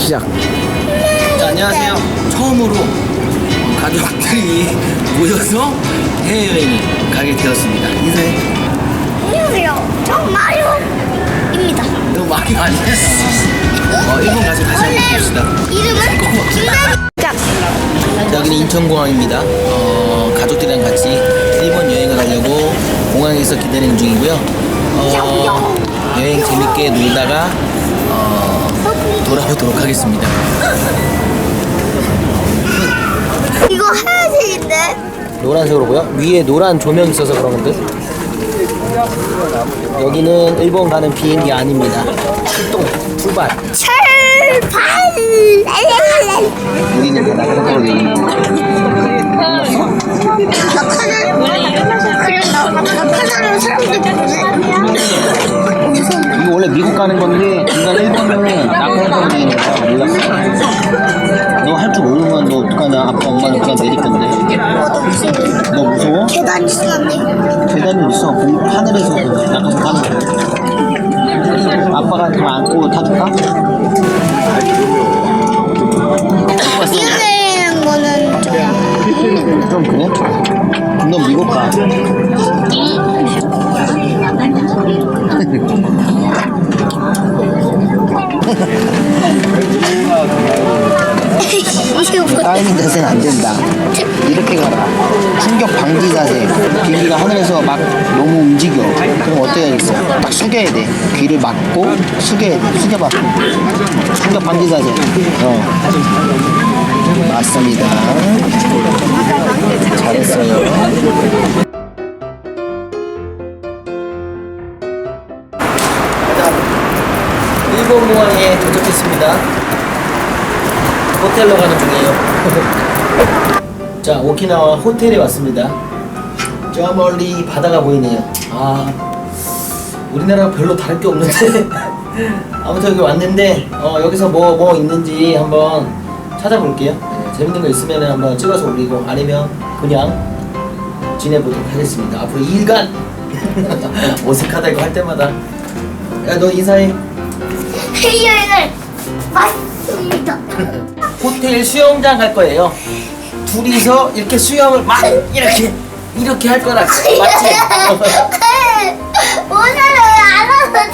시작. 자, 안녕하세요. 처음으로 가족들이 모여서 해외여행을 가게 되었습니다. 인사해. 안녕하세요. 저 마리오입니다. 너무 많이 안 했어. 어, 일본 가서 다시 한번 봅시다. 이름은. 자, 자, 여기는 인천공항입니다. 어, 가족들이랑 같이 일본 여행을 가려고 공항에서 기다리는 중이고요. 어, 여행 재밌게 놀다가 어, 돌아오도록 하겠습니다. 이거 하얀색인데? 노란색으로 보여? 위에 노란 조명 있어서 그런 건데. 여기는 일본 가는 비행기 아닙니다. 출동 출발. 우리는 다 나가는 거거 사람들 보네. 이거 원래 미국 가는 건데 중간 일본은 되는 거야 몰랐어. 너 할 줄 모르면 너 어떡하냐? 아빠 엄마는 그냥 내릴 건데. 무서워. 너 무서워? 계단 있었는데. 계단이 있어. 공- 하늘에서 낙하서 가는 거야. 아빠가 그럼 안고 타줄까? 거는 좀. 좀 그래? 너 미국 가. 다이닝 자세는 안 된다. 이렇게 가라. 충격 방지 자세. 비행기가 하늘에서 막 너무 움직여. 그럼 어떻게 해야겠어? 딱 숙여야 돼. 귀를 막고 숙여야 돼. 숙여봐. 충격 방지 자세. 어. 맞습니다. 잘했어요. 일본 공항에 도착했습니다. 호텔로 가는 중이에요. 자, 오키나와 호텔에 왔습니다. 저 멀리 바다가 보이네요. 아, 우리나라가 별로 다를 게 없는데. 아무튼 여기 왔는데, 어, 여기서 뭐, 뭐 있는지 한번 찾아볼게요. 네, 재밌는 거 있으면 한번 찍어서 올리고, 아니면 그냥 지내보도록 하겠습니다. 앞으로 2일간 어색하다 이거 할 때마다. 야, 너 인사해. 해외여행을 맞습니다. 호텔 수영장 갈 거예요. 둘이서 이렇게 수영을 막 이렇게 이렇게 할 거라 맞지? 모자를 안 알아서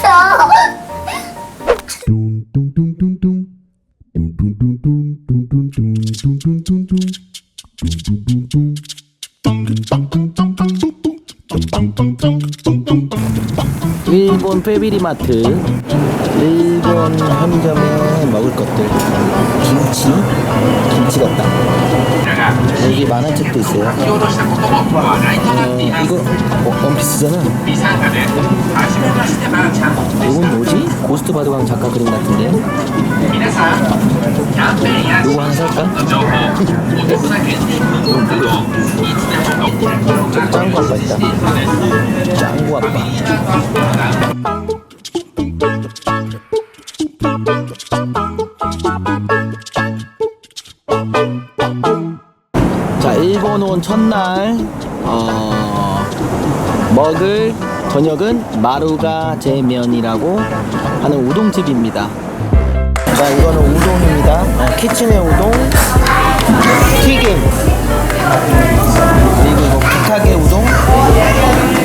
일본 패밀리마트. 일본 편의점에 먹을 것들. 김치? 김치 같다. 여기 만화책도 있어요. 어, 이거 어, 원피스잖아. 이건 뭐지? 고스트 바둑왕 작가 그림 같은데? 이거 하나 살까? 저 짱구 아빠 있다. 짱구 아빠 먹을 저녁은 마루가 제면이라고 하는 우동집입니다. 자, 이거는 우동입니다. 어, 키친의 우동, 튀김, 그리고 이거 부탁의 우동.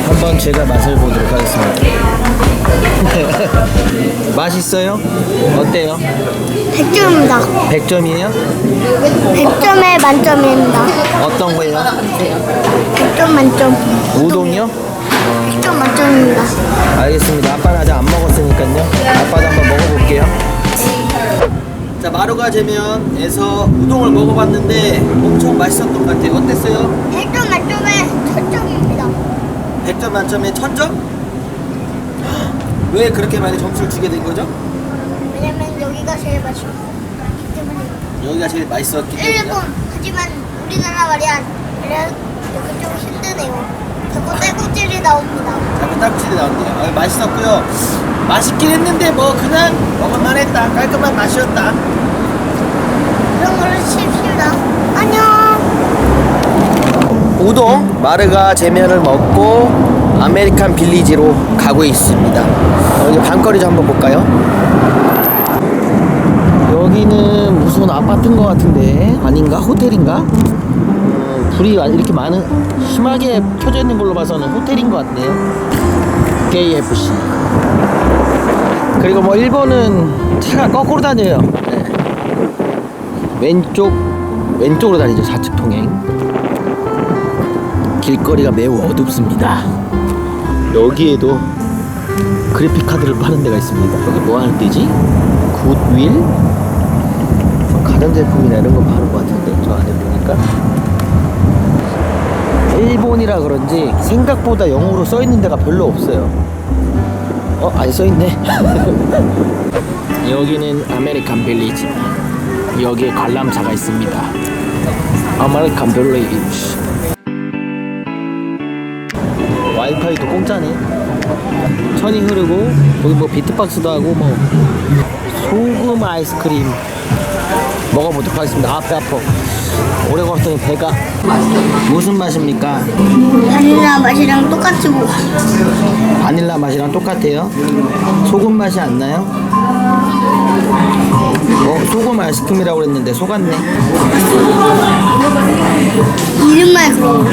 한번 제가 맛을 보도록 하겠습니다. 맛있어요? 어때요? 100점입니다. 100점이에요? 100점에 만점입니다. 어떤 거예요? 100점 만점. 우동이요? 100점 만점입니다. 알겠습니다. 아빠는 아직 안 먹었으니까요. 아빠도 한번 먹어볼게요. 자, 마루가 제면에서 우동을 먹어봤는데 엄청 맛있었던 것 같아요. 어땠어요? 100점 만점에 천점입니다. 100점 만점에 1000점? 왜 그렇게 많이 점수를 주게 된 거죠? 왜냐면 여기가 제일 맛있기 때문에. 여기가 제일 맛있었기 때문에. 일본 하지만 우리나라 말이야. 그래 여기 좀 힘드네요. 자꾸 떼국질이 나옵니다. 자꾸 딱지이 나온대요. 아, 맛있었고요. 맛있긴 했는데 뭐 그냥 먹을만 했다. 깔끔한 맛이었다. 그런 걸로 칩시다. 안녕. 우동 마르가 제면을 먹고 아메리칸 빌리지로 가고 있습니다. 여기 밤거리 좀 한번 볼까요? 여기는 아파트인 것 같은데 아닌가? 호텔인가? 어, 불이 이렇게 많은 심하게 켜져 있는 걸로 봐서는 호텔인 것 같네요. KFC. 그리고 뭐 일본은 차가 거꾸로 다녀요. 네. 왼쪽 왼쪽으로 다니죠 좌측 통행. 길거리가 매우 어둡습니다. 여기에도 그래픽 카드를 파는 데가 있습니다. 여기 뭐 하는 데지? 굿윌? 뭐 가전제품이나 이런 거 파는 것 같은데 저 안에 보니까 일본이라 그런지 생각보다 영어로 써 있는 데가 별로 없어요. 어, 아니 써 있네. 여기는 아메리칸 빌리지. 여기에 관람차가 있습니다. 아메리칸 빌리지. 와이파이도 공짜네. 천이 흐르고 여기 뭐 비트박스도 하고 뭐 소금 아이스크림 먹어보도록 하겠습니다. 아, 배 아파. 오래 걸었더니 배가 무슨 맛입니까? 바닐라 맛이랑 똑같이 먹어. 바닐라 맛이랑 똑같아요. 소금 맛이 안 나요? 어, 소금 아이스크림이라고 그랬는데 속았네. 이름만 그런.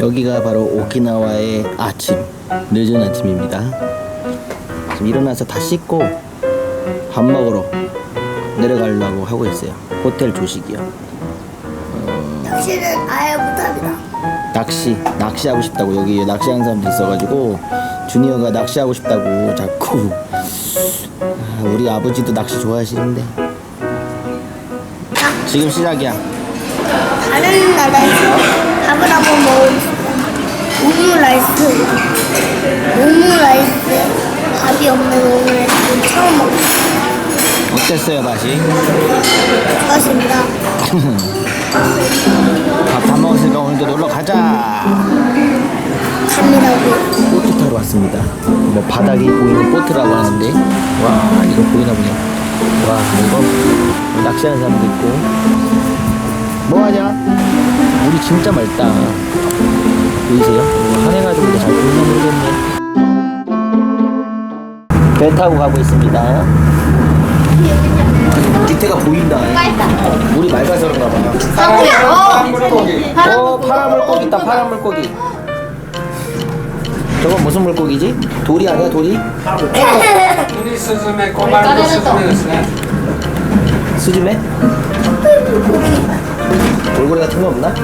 여기가 바로 오키나와의 아침, 늦은 아침입니다. 일어나서 다 씻고 밥 먹으러 내려가려고 하고 있어요. 호텔 조식이요. 당신은 아예 못합니다. 낚시, 낚시하고 싶다고 여기 낚시하는 사람도 있어가지고 주니어가 낚시하고 싶다고 자꾸 아, 우리 아버지도 낚시 좋아하시는데 지금 시작이야. 다른 나라에서 밥을 한번 먹어보겠습니다. 오므라이스. 오므라이스. 밥이 없는 오므라이스 처음 먹었어요. 어땠어요 맛이? 좋았습니다. 밥 다 먹었으니까 오늘도 놀러 가자. 갑니다고. 보트 타러 왔습니다. 뭐 바닥이 보이는 보트라고 하는데 와 이거 보이나 보네. 와 이거 낚시하는 사람도 있고 뭐 하냐? 물이 진짜 맑다. 보이세요? 이거 하해가지고 잘 보이나 모르겠네. 배 타고 가고 있습니다. 밑에가 보인다. 물이 맑아서 그런가 봐. 파란 물고기. 어. 어, 파란 물고기 있다. 파란 물고기. 저건 무슨 물고기지? 돌이 아니야, 돌이? 우리 스즈메 꼬마리 스즈메였어요. 수지매? 돌고래 같은 거 없나?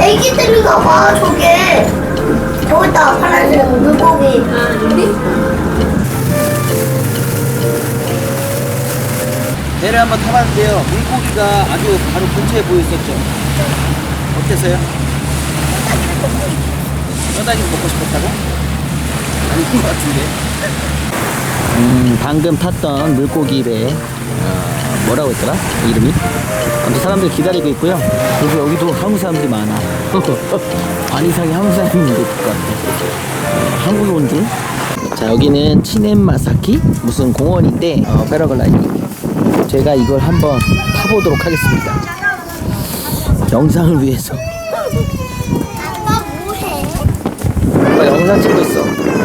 애기들인가 봐, 저게. 저기다 파란색 물고기. 배를 한번 타봤는데요. 물고기가 아주 바로 근처에 보였었죠. 어땠어요? 뼈다귀 먹고 싶었다고? 아닌 것 같은데. 음, 방금 탔던 물고기 배, 어, 뭐라고 했더라? 이름이? 아무튼 사람들 기다리고 있고요. 그리고 여기도 한국 사람들이 많아. 안 이상해 한국 사람이 있는 것 같아. 어, 한국에 온 줄? 자, 여기는 치넨마사키? 무슨 공원인데, 어, 패러글라이딩. 제가 이걸 한번 타보도록 하겠습니다. 영상을 위해서. 와, 영상 찍고 있어.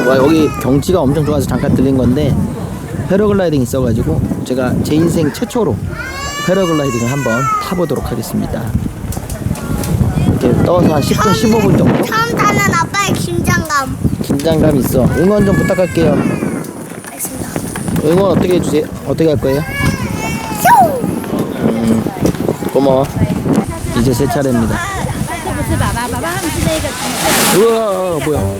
와, 여기 경치가 엄청 좋아서 잠깐 들린 건데, 패러글라이딩 있어가지고 제가 제 인생 최초로 패러글라이딩을 한번 타보도록 하겠습니다. 이렇게 떠서 한 10분, 15분 정도. 처음 타는 아빠의 긴장감. 긴장감 있어. 응원 좀 부탁할게요. 알겠습니다. 응원 어떻게 해주세요? 어떻게 할 거예요? 음, 고마워. 이제 세 차례입니다. 우와, 뭐야?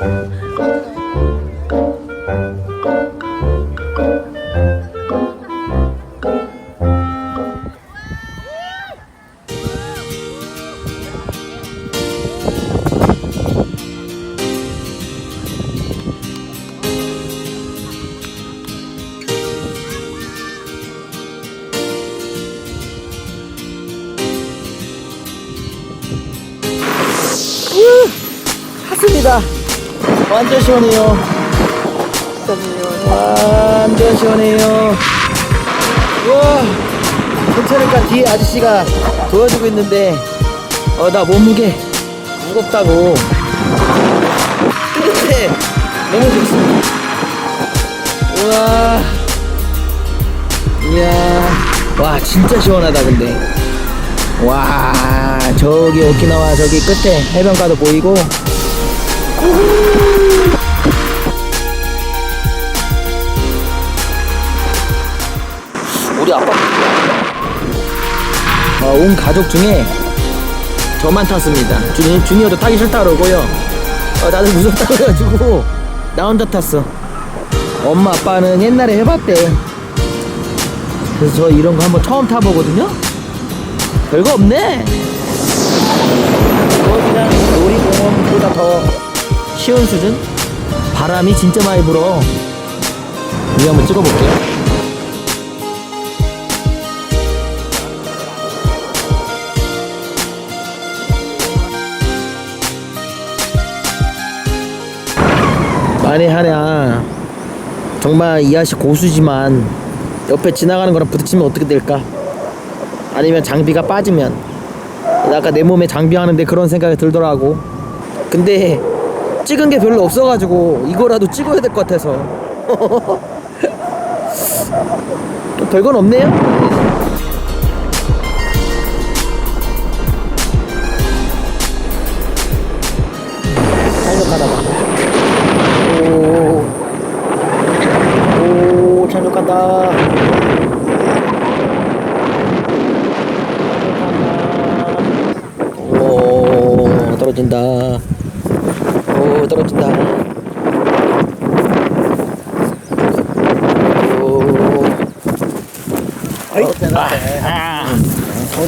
아! 완전 시원해요. 완전 시원해요. 우와. 그러니까 뒤에 아저씨가 도와주고 있는데 어 나 몸무게 무겁다고 근데 너무 좋습니다 우와 이야 와 진짜 시원하다 근데 와 저기 오키나와 저기 끝에 해변가도 보이고 우리 아빠. 어, 온 가족 중에 저만 탔습니다. 주니, 주니어도 타기 싫다 그러고요. 어, 다들 무섭다 그래가지고 나 혼자 탔어. 엄마 아빠는 옛날에 해봤대. 그래서 저 이런 거 한번 처음 타보거든요? 별거 없네. 그냥 놀이공원보다 더 쉬운 수준? 바람이 진짜 많이 불어. 우리 한번 찍어볼게요 만에 하냐. 정말 이 아씨 고수지만 옆에 지나가는 거랑 부딪히면 어떻게 될까? 아니면 장비가 빠지면. 아까 내 몸에 장비하는데 그런 생각이 들더라고. 근데 찍은 게 별로 없어가지고 이거라도 찍어야 될 것 같아서. 또 별건 없네요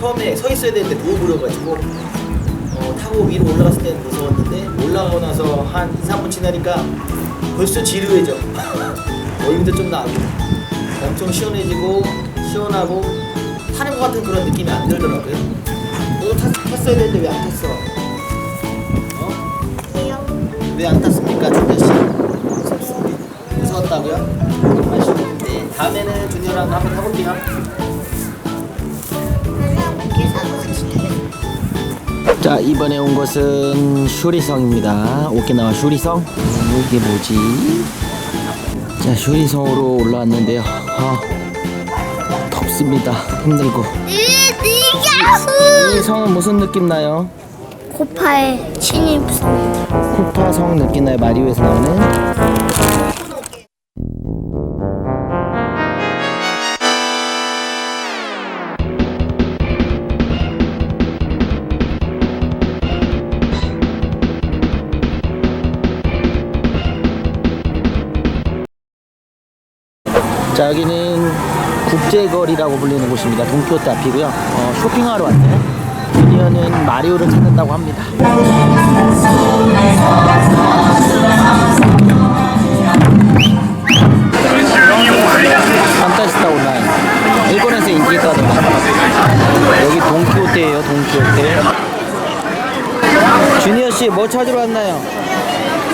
처음에 서 있어야 되는데 누워 버려가지고, 어, 타고 위로 올라갔을 때는 무서웠는데, 올라가고 나서 한 2, 3분 지나니까 벌써 지루해져. 어림도 좀 나고, 엄청 시원해지고, 시원하고, 타는 것 같은 그런 느낌이 안 들더라고요. 너도 탔, 탔어야 되는데 왜 안 탔어? 어? 왜요? 왜안 탔습니까, 준대 씨? 무서웠다고요? 아쉬운데 다음에는 준이랑 한번 타볼게요. 자 이번에 온 곳은 슈리성입니다. 오키나와 슈리성. 음, 이게 뭐지? 자 슈리성으로 올라왔는데요. 아, 덥습니다. 힘들고. 이 성은 무슨 느낌 나요? 고파의 신입성 쿠파 성 느낌 나요? 마리오에서 나오는? 자 여기는 국제거리라고 불리는 곳입니다. 동키호테 앞이고요. 어, 쇼핑하러 왔네요. 드디어는 마리오를 찾는다고 합니다. 판타스타 온라인 일본에서 인기가 있다던 여기 동키호테예요 동키호테 주니어 씨 뭐 찾으러 왔나요?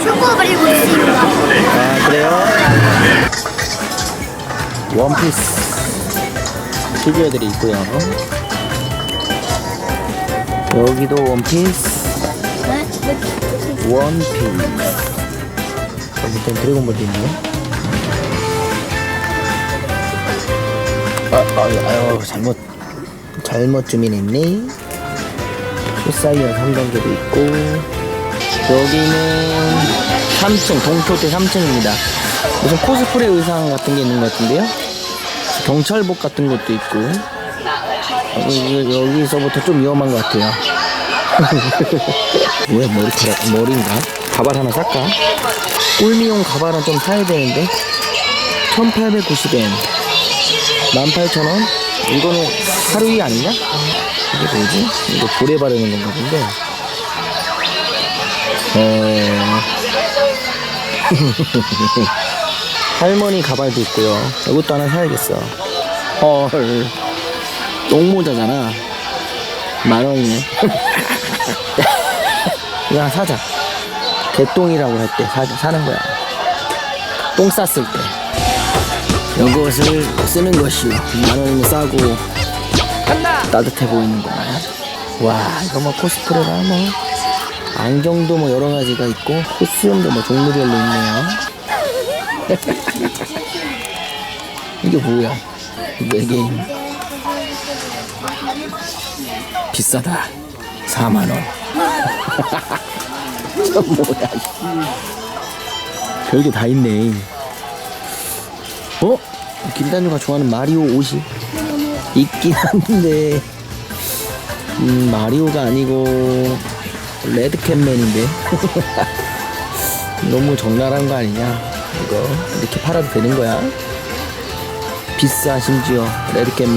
쇼커버리고 있습니다 아 그래요? 원피스 피규어들이 있고요. 여기도 원피스 네? 원피스. 여기 밑에 드래곤볼도 있네요. 아, 아유, 아유 잘못 잘못 주민했네. 소사이언 3단계도 있고 여기는 3층 동토대 3층입니다 무슨 코스프레 의상 같은 게 있는 것 같은데요 경찰복 같은 것도 있고 여기, 여기서부터 좀 위험한 것 같아요 왜 머리카락 머리인가 가발 하나 살까 꿀미용 가발은 좀 사야 되는데 1890엔 18,000원 이거는 하루이 아니냐? 이게 뭐지? 이거 볼에 바르는 건가 본데. 어. 할머니 가발도 있고요. 이것도 하나 사야겠어. 헐. 똥모자잖아. 만 원이네. 이거 하나 사자. 개똥이라고 할 때 사는 거야. 똥 쌌을 때. 이것을 쓰는 것이 만 원이면 싸고 따뜻해 보이는구만. 와, 이거 뭐 코스프레라 뭐. 안경도 뭐 여러 가지가 있고 코스염도 뭐 종류별로 있네요. 이게 뭐야? 외계인. 비싸다. 4만 원. 저 뭐야? 별게 다 있네. 어? 김단주가 좋아하는 마리오 옷이 있긴 한데, 음, 마리오가 아니고 레드캣맨인데. 너무 적나라한 거 아니냐? 이거 이렇게 팔아도 되는 거야? 비싸 심지어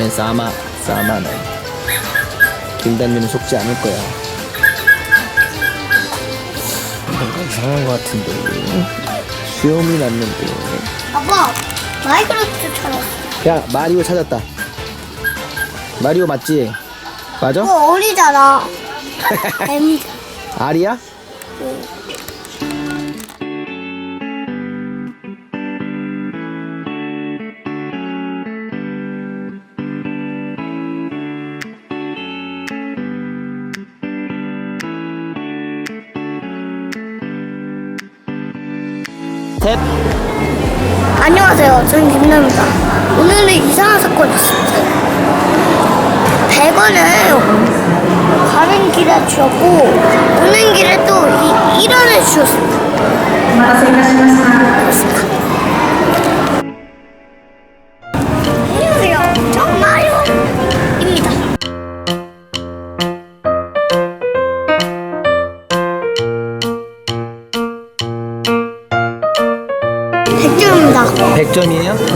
4만 4만 원. 김단주는 속지 않을 거야. 뭔가 이상한 거 같은데. 수염이 났는데. 아빠 마이크로프트 찾았어. 야 마리오 찾았다. 마리오 맞지? 맞아? 이거 어리잖아. 애미. 알이 야? 셋. 안녕하세요. 저는 김나입니다. 오늘은 이상한 사건이 있었어요. 100원을 가는 길에 주었고 오는 길에 또 1원을 주었습니다. 안녕하세요. 10점이에요?